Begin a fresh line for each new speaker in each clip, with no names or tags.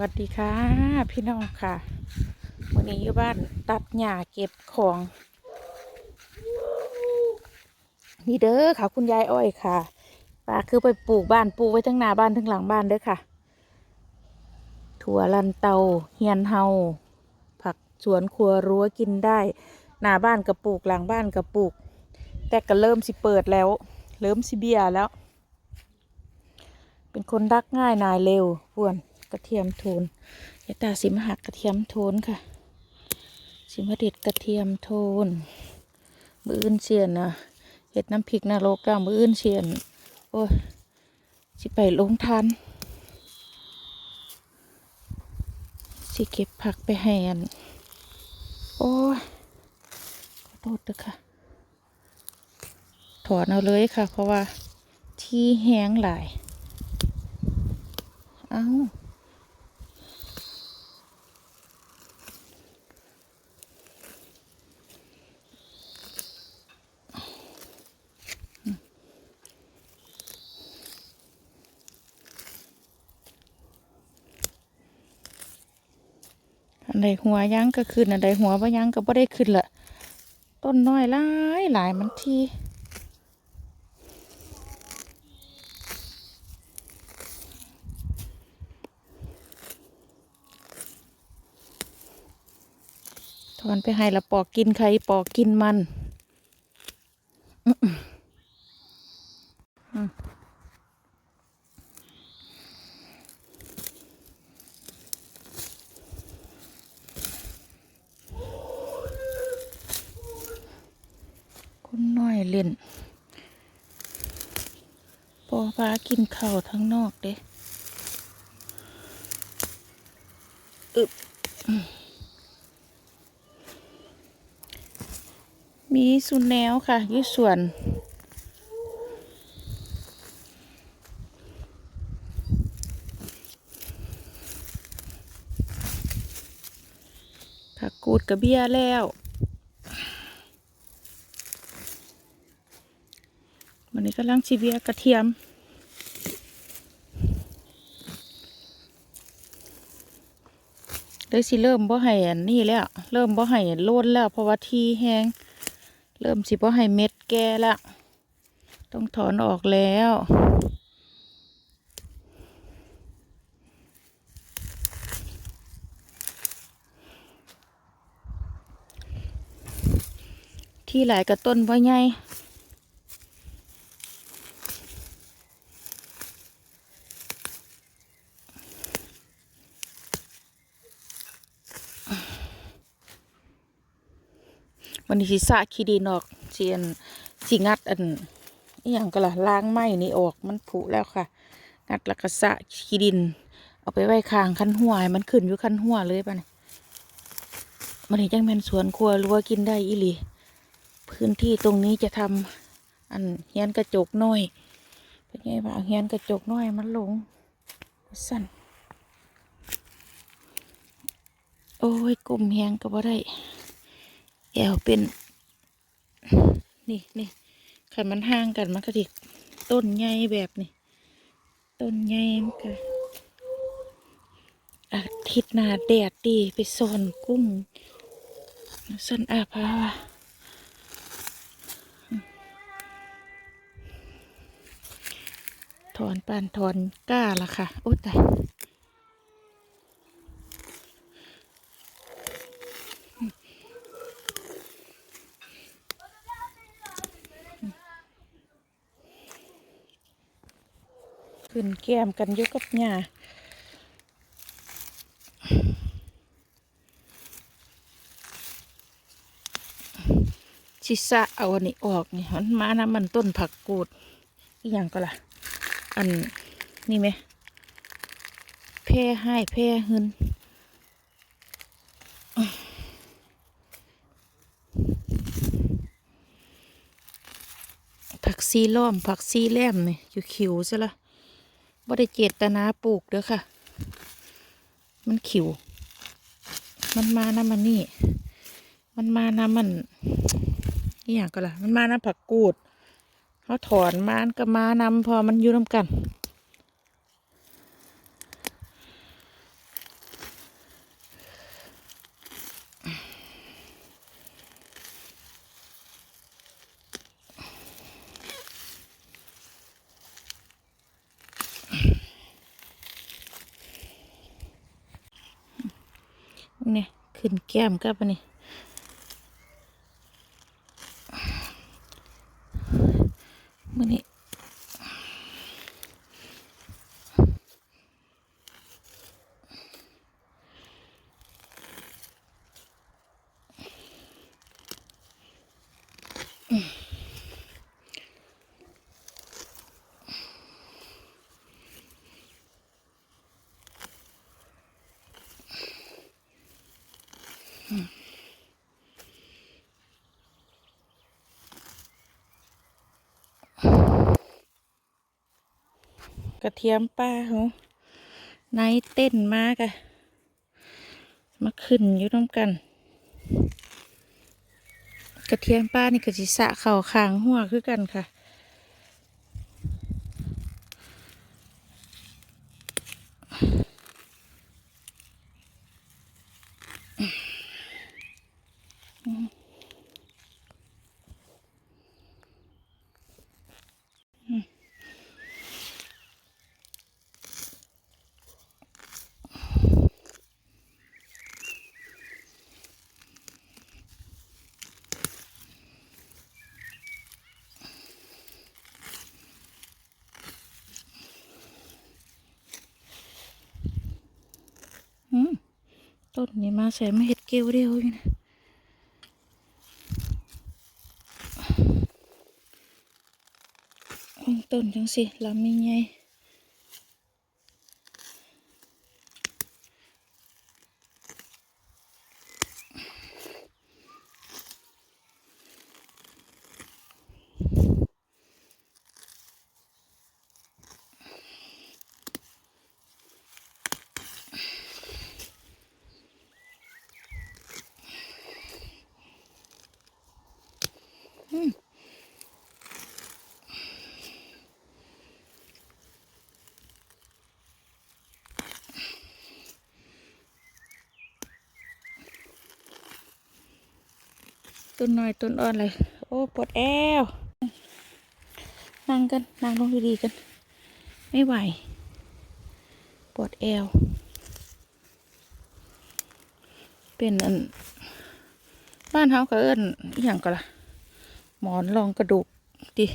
วัสดีค่ะ พี่น้องค่ะวันนี้อยู่บ้านตัดหญ้าเก็บของ นี่เด้อค่ะ คุณยายอ้อยค่ะป้าคือไปปลูกบ้านปลูกไว้ทั้งหน้าบ้านทั้งหลังบ้านเด้อค่ะ ถั่วลันเตาเฮียนเฮาผักสวนครัวรั้วกินได้ หน้าบ้านกระปลูกหลังบ้านกระปลูก แต่ก็เริ่มสิเปิดแล้ว เริ่มสิเบียแล้ว เป็นคนรักง่ายนายเร็วป่วน กระเทียมโทนยายตาสิมาหักกระเทียมโทนค่ะ สิมาเด็ดกระเทียมโทน มืออื่นเชียนนะเห็ดน้ำพริกนรกก้ามืออื่นเชียน โอ้ยสิไปลงทันสิเก็บผักไปแหนโอ้ยขอโทษด้วยค่ะ ถอนเอาเลยค่ะ เพราะว่าที่แห้งหลาย เอา้า ใดหัวยังก็ขึ้นอันใดหัวบ่ยังก็บ่ได้ขึ้นละต้นน้อยหลายหลายมันทีถอนไปให้ละปอกกินใครปอกกินมันอื้ออื้ออืมคนน้อยเล่นปอ ฟ้ากินเข้าทั้งนอกเด้อึบมีสุนแนวค่ะยี่ส่วนผักกูดกระเบี้ยแล้ว วันนี้กำลังชีเบียกระเทียม เลยสิเริ่มบ่ให้อันนี่แล้ว เริ่มบ่ให้โลนแล้ว เพราะว่าที่แห้งเริ่มสิบ่ให้เม็ดแก่แล้วต้องถอนออกแล้วที่หลายกระต้นบ่ใหญ่ วันนี้สิสะขี้ดินออกเสียนสิงัดอันอย่างก็ล่ะล้างไม้นี่ออกมันผุแล้วค่ะ งัดแล้วก็สะขี้ดิน เอาไปไว้ข้างคันหัวมันขึ้นอยู่คันหัวเลยป่ะเนี่ยมันนี่จังเป็นสวนครัวรั้วกินได้อีหลีพื้นที่ตรงนี้จะทำอันเฮียนกระจกน้อยเป็นไงบ้างเฮียนกระจกน้อยมันหลงสั่นโอ้ยกลมแหงก็บ่ได้ แอวเป็น นี่นี่ขันมันห่างกันมันก็ดิต้นใหญ่แบบนี้ ต้นใหญ่มันก็อาทิตย์หน้าแดดดีไปซอนกุ้งสันอาภาวะถอนปานถอนก้าละค่ะ โอ้ตาย ขึ้นแก้มกันอยู่กับหญ้าชิสะเอาอันนี้ออกนี่มันมานะมันต้นผักกูดอีกอย่างก็ล่ะ อันนี่ไหมแพร่ให้แพร่หึนผักซีล้อมผักซีแลมนี่อยู่ขิวซะละ บ่ได้เจตนาปลูกเด้อค่ะ มันขิว มันมานะมันนี่ มันมานะมันนี่อย่างก็ล่ะ มันมานะผักกูดเขาถอนมานก็มานำพอมันอยู่น้ำกัน เนี่ย ขึ้นแก้มกับนนี้มือนี้ กระเทียมป้าเขาในเต้นมากอะมาขึ้นอยู่น้ำกัน กระเทียมป้านี่ก็จิสะเข่าคางหัวคือกันค่ะ อืม ต้นนี้มาใส่มาเห็ดเกลียวเดียวอยู่นะต้นจังสิลำมีไง ต้นน้อยต้นอ่อนเลยโอ้ปวดแอวนั่งกันนั่งลงดีๆกัน ไม่ไหวปวดแอว เป็นอันบ้านเฮาก็เอิ้นอหย่างก็ล่ะ หมอนรองกระดูกดิ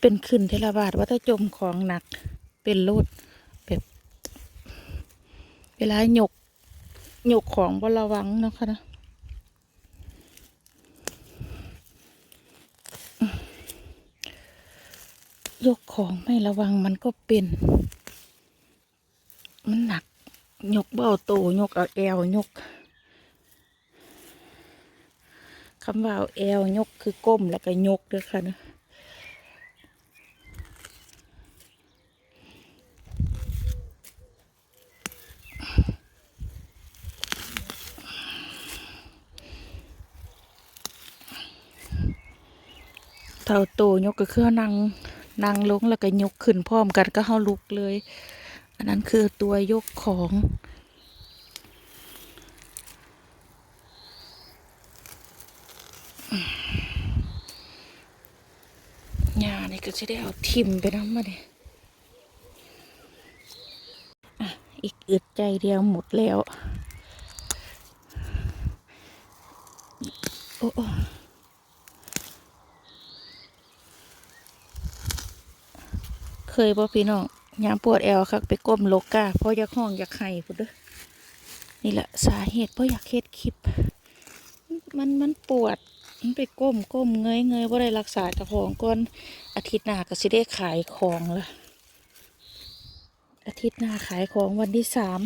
เป็นขึ้นเทระบาดว่าถ้าจมของหนักเป็นโลดแบบเวลาหยกหยกของบระวังเนาะค่ะนะ ยกของไม่ระวังมันก็เป็น มันหนัก ยกเบ้าโตยกเอาแอวยกคำว่าเอาแอวยกคือก้มแล้วก็ยกด้วยค่ะนะเท่าโตยกก็คือนั่ง นั่งลงแล้วก็ยกขึ้นพร้อมกันก็เฮาลุกเลย อันนั้นคือตัวยกของหญ้านี่ก็จะได้เอาทิมไปน้ำมาดิอะอีกอึดใจเดียวหมดแล้ว โอ้โอ้ เคยบ่พี่น้องยามปวดแอวคักไปก้มโลกาเพราะอยากห้องอยากไห้พุ่นเด้อนี่แหละสาเหตุเพราะอยากเฮ็ดคลิป มันมันปวดมันไปก้มก้มเงยเงยว่าได้รักษาเจ้าของก่อนอาทิตย์หน้าก็สิได้ขายของละอาทิตย์หน้าขายของวันที่สาม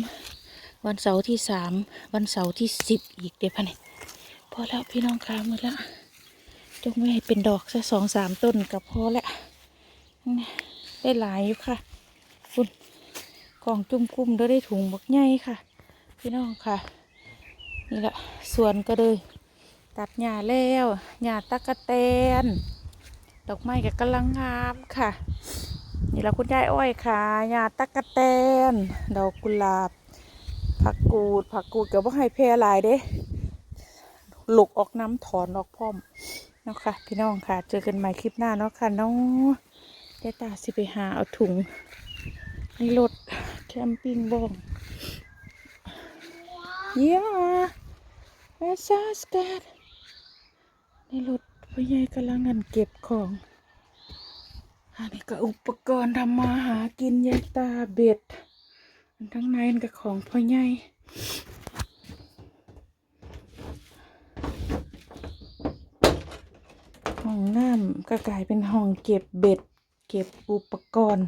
วันเสาร์ที่สามวันเสาร์ที่สิบอีกเดี๋ยวพันนี่พอแล้วพี่น้องค้ามือละจงไม่ให้เป็นดอกสักสองสามต้นกับพอแล้ว ได้หลายอยู่ค่ะคุณกล่องจุ่มกุ้มเด้อได้ถุงบักใหญ่ค่ะ พี่น้องค่ะ นี่แหละสวนก็เลย ตัดหญ้าแล้วหญ้าตะกะแตนดอกไม้ก็กำลังงามค่ะ นี่เราคุณยายอ้อยค่ะหญ้าตะกะแตนดอกกุหลาบ ผักกูด ผักกูดเกับว่าให้แพร่หลายเด้หลุกออกน้ำถอนออกพร้อมเนาะค่ะ พี่น้องค่ะ เจอกันใหม่คลิปหน้าเนาะค่ะเน้อง เดี๋ยตาสิไปหาเอาถุงในรถแคมปิ้งบ้อง Yeah, I'm so scared. ในรถพ่อใหญ่กำลังงันเก็บของ อันนี้ก็อุปกรณ์ทำมาหากินยายตาเบ็ดอันทั้งในนั่นก็ของพ่อใหญ่ห้องน้ำก็กลายเป็นห้องเก็บเบ็ด เก็บอุปกรณ์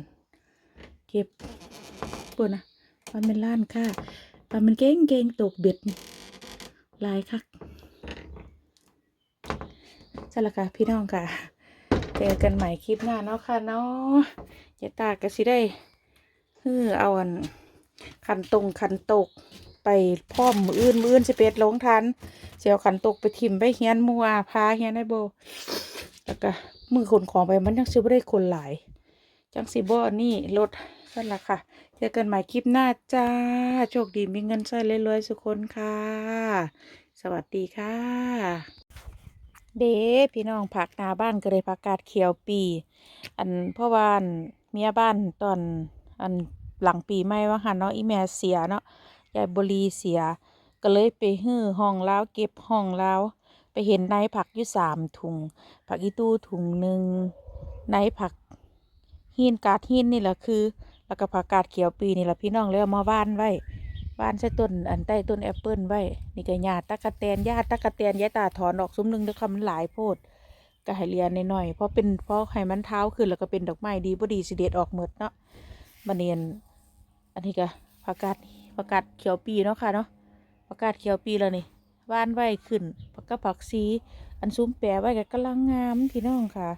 เก็บปิดนะมันเป็นล้านค่าแต่มันเก่งเก่งตกเบ็ดลายคักใช่ละค่ะพี่น้องค่ะเจอกันใหม่คลิปหน้าเนาะค่ะเนาะยายตาก็สิได้ฮือเอาอันขันตรงขันตกไปพร้อมมืออื่นมืออื่นสิเป็ดลงทันเสียวขันตกไปทิมไปเฮียนมัวพาเฮียนได้โบแล้วก็ มือขนของไปมันยังซื้อไม่ได้คนหลาย จังสิบ่นี่รถนั่นละค่ะเจอกันใหม่คลิปหน้าจ้า โชคดีมีเงินใช้รวยๆสุคนค่ะ สวัสดีค่ะ เด้พี่น้องผักนาบ้านก็เลยผักกาดเขียวปี อันพราะว่านเมียบ้านตอนอันหลังปีใหม่ว่าหันเนาะอีแม่เสียเนาะยายบรีเสีย ก็เลยไปฮื้อห้องแล้วเก็บห้องแล้ว ไปเห็นในผักอยู่สามถุง ผักอีตู้ถุงหนึ่งในผักหินกาดหินนี่แหละคือ แล้วก็ผักกาดเขียวปีนี่แหละพี่น้องเลยเอามาบ้านไว้บ้านใส่ต้นอันใต้ต้นแอปเปิลไว้ นี่ก็หญ้าตะกะแตนหญ้าตะกะแตนยายตาถอนออกซุ้มหนึ่งเด้วยคำมันหลายโพดก็ให้เรียนหน่อยๆเพราะเป็นเพราะให้มันเท้าขึ้นแล้วก็เป็นดอกไม้ดีบ่ดีสิเด็ดออกหมดเนาะบันเนียนอันนี้ก็ผักกาดผักกาดเขียวปีเนาะค่ะเนาะผักกาดเขียวปีแล้วนี่ บานไว้ขึ้นผักกาดผักซีอันซุ้มแปรไว้ก็กำลังงามพี่น้องค่ะ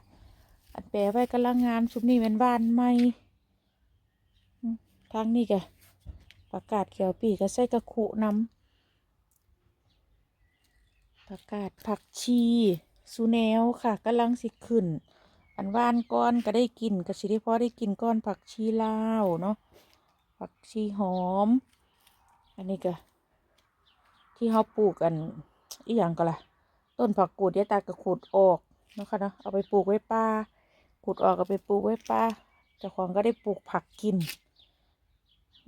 อันแปรไว้กำลังงามซุ้มนี่เป็นบานใหมทางนี้ก็ผักกาดเขียวปีก็ใส่กระคุน้ำผักกาดผักชีสุแนวค่ะกำลังสิขึ้น อันว่านก้อนก็ได้กินก็สิได้พอได้กินก้อนผักชีลาวเนาะผักชีหอม อันนี้ก็ ที่เขาปลูกกันอีหยังก็ล่ะ ต้นผักกูดยายตาก็ขุดออกนะคะเนาะเอาไปปลูกไว้ป่าขุดออกเอาไปปลูกไว้ป่าเจ้าของก็ได้ปลูกผักกิน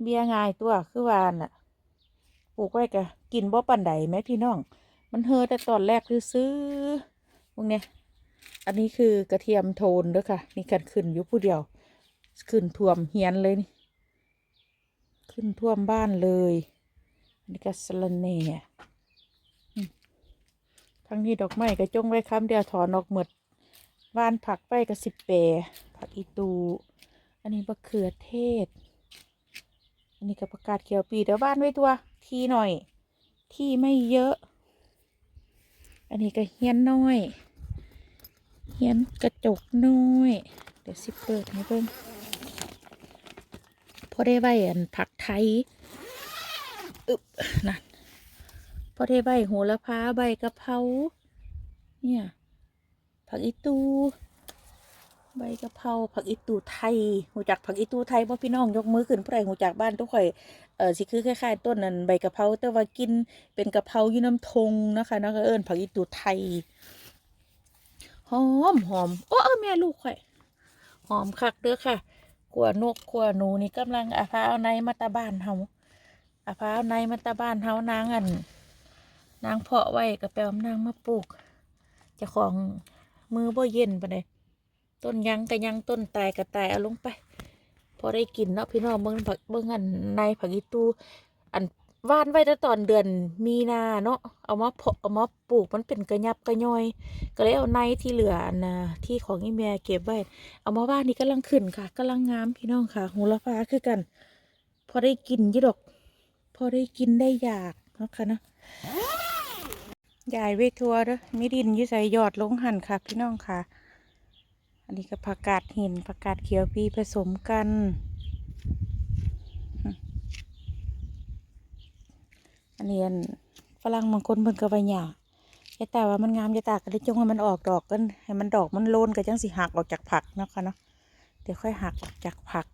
เบี้ยง่ายตัวคือวาน่ะ ปลูกไว้ก็กินบ่ปันใดแม่พี่น้อง มันเฮอแต่ตอนแรกซื้อพวกเนี้ยอันนี้คือกระเทียมโทนด้วยค่ะนี่กันขึ้นอยู่ผู้เดียว ขึ้นท่วมเฮียนเลยนี่ ขึ้นท่วมบ้านเลย นนี้ก็สะระแหน่ทั้งนี้ดอกไม้ก็จงไว้คำเดียวถอนออกหมดว่านผักไปก็สิบแปรผักอีตู อันนี้มะเขือเทศ อันนี้ก็ประกาศเขียวปีเดี๋ยวบ้านไว้ตัว ทีหน่อย ที่ไม่เยอะ อันนี้ก็เฮียนน้อย เฮียนกระจกน้อย เดี๋ยวสิเปิดให้เบิ่งพอได้ใบอันผักไทย อึบนั่นพอได้ใบโหระพาใบกะเพราเนี่ยผักอีตู ใบกะเพราผักอีตูไทยหูจักผักอีตูไทยบ่อพี่น้องยกมือขึ้นผู้ใดหูจักบ้านทุกข่อยเออสิคือคล้ายๆต้นนั้นใบกะเพราแต่ว่ากินเป็นกะเพรายู่น้ำทงนะคะนะก็เอิ้นผักอีตูไทยหอมหอมโอ้เออแม่ลูกข่อยหอมคักเด้อค่ะขวนกขวหนูนี่กำลังอาพาเอาในมาตาบ้านเฮา อาพาเอาในมาตาบ้านเฮานางอันนางเพาะไว้กระแปมนางมาปลูกจะของมือบ่เย็นไปานใดต้นยังก็ยังต้นตายก็ตายเอาลงไป พอได้กินเนาะพี่น้องเบิ่งผักเบิ่งอันในผักอีตูอันว่านไว้แต่ตอนเดือนมีนาเนาะเอามาเพาะเอามาปลูกมันเป็นกระยับกระย่อย ก็เลยเอาในที่เหลือนะที่ของอีเมียเก็บไว้ เอามาบ้านนี้กำลังขึ้นค่ะกำลังงามพี่น้องค่ะโหระพาคือกัน พอได้กินยี่ดอก อได้กินได้อยากเนาะค่ะเนาะยายเวทัวเด้อมีดินยี่ใส่ยอดลงหันค่ะพี่น้องค่ะ อันนี้ก็ผักกาดหินผักกาดเขียวปีผสมกัน อันนี้อันฝรั่งบางคนเพิ่นก็ไปหยายายตาว่ามันงามยาตาก็ได้จงให้มันออกดอกกันให้มันดอกมันโลนก็จังสิหักออกจากผักเนาะค่ะเนาะเดี๋ยวค่อยหักออกจากผัก